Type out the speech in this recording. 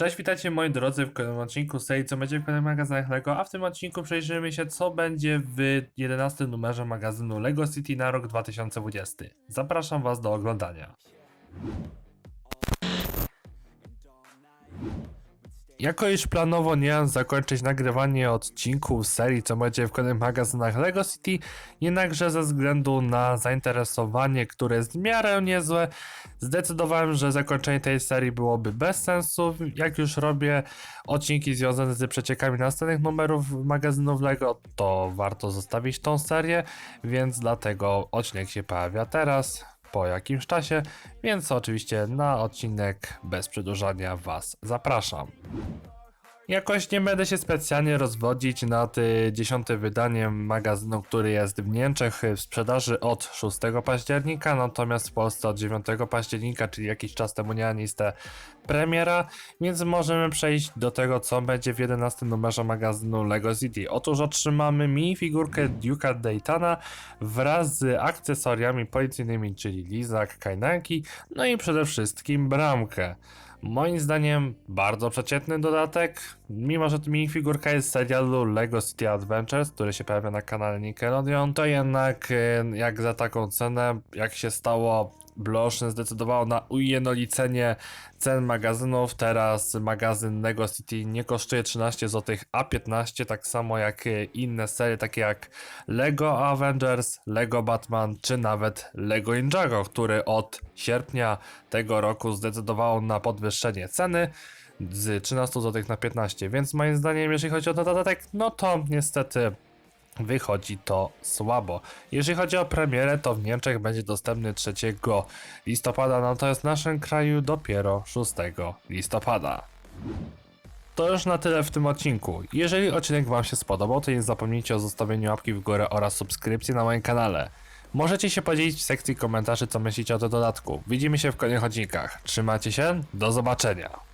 Cześć, witajcie moi drodzy w kolejnym odcinku serii Co będzie w kolejnym magazynach LEGO, a w tym odcinku przejrzymy się co będzie w 11 numerze magazynu LEGO City na rok 2020. Zapraszam was do oglądania. Jako iż planowo nie mam zakończyć nagrywanie odcinków serii, co będzie w kolejnych magazynach LEGO City, jednakże ze względu na zainteresowanie, które jest w miarę niezłe, zdecydowałem, że zakończenie tej serii byłoby bez sensu. Jak już robię odcinki związane z przeciekami następnych numerów magazynów LEGO, to warto zostawić tą serię, więc dlatego odcinek się pojawia teraz po jakimś czasie, więc oczywiście na odcinek bez przedłużania Was zapraszam. Jakoś nie będę się specjalnie rozwodzić nad y, dziesiątym wydaniem magazynu, który jest w Niemczech y, w sprzedaży od 6 października, natomiast w Polsce od 9 października, czyli jakiś czas temu miała miejsce premiera, więc możemy przejść do tego, co będzie w 11 numerze magazynu LEGO City. Otóż otrzymamy minifigurkę Duke'a Daytona wraz z akcesoriami policyjnymi, czyli lizak, kajdanki, no i przede wszystkim bramkę. Moim zdaniem bardzo przeciętny dodatek, mimo że minifigurka jest z serialu LEGO City Adventures, który się pojawia na kanale Nickelodeon, to jednak e, jak za taką cenę, jak się stało, Bloschen zdecydowało na ujednolicenie cen magazynów. Teraz magazyn LEGO City nie kosztuje 13 zł, a 15, tak samo jak inne serie, takie jak LEGO Avengers, LEGO Batman, czy nawet LEGO Ninjago, który od sierpnia tego roku zdecydowało na podwyższenie ceny z 13 zł na 15, więc moim zdaniem, jeżeli chodzi o ten dodatek, no to niestety wychodzi to słabo. Jeżeli chodzi o premierę, to w Niemczech będzie dostępny 3 listopada, natomiast w naszym kraju dopiero 6 listopada. To już na tyle w tym odcinku. Jeżeli odcinek Wam się spodobał, to nie zapomnijcie o zostawieniu łapki w górę oraz subskrypcji na moim kanale. Możecie się podzielić w sekcji komentarzy, co myślicie o tym dodatku. Widzimy się w kolejnych odcinkach. Trzymajcie się, do zobaczenia.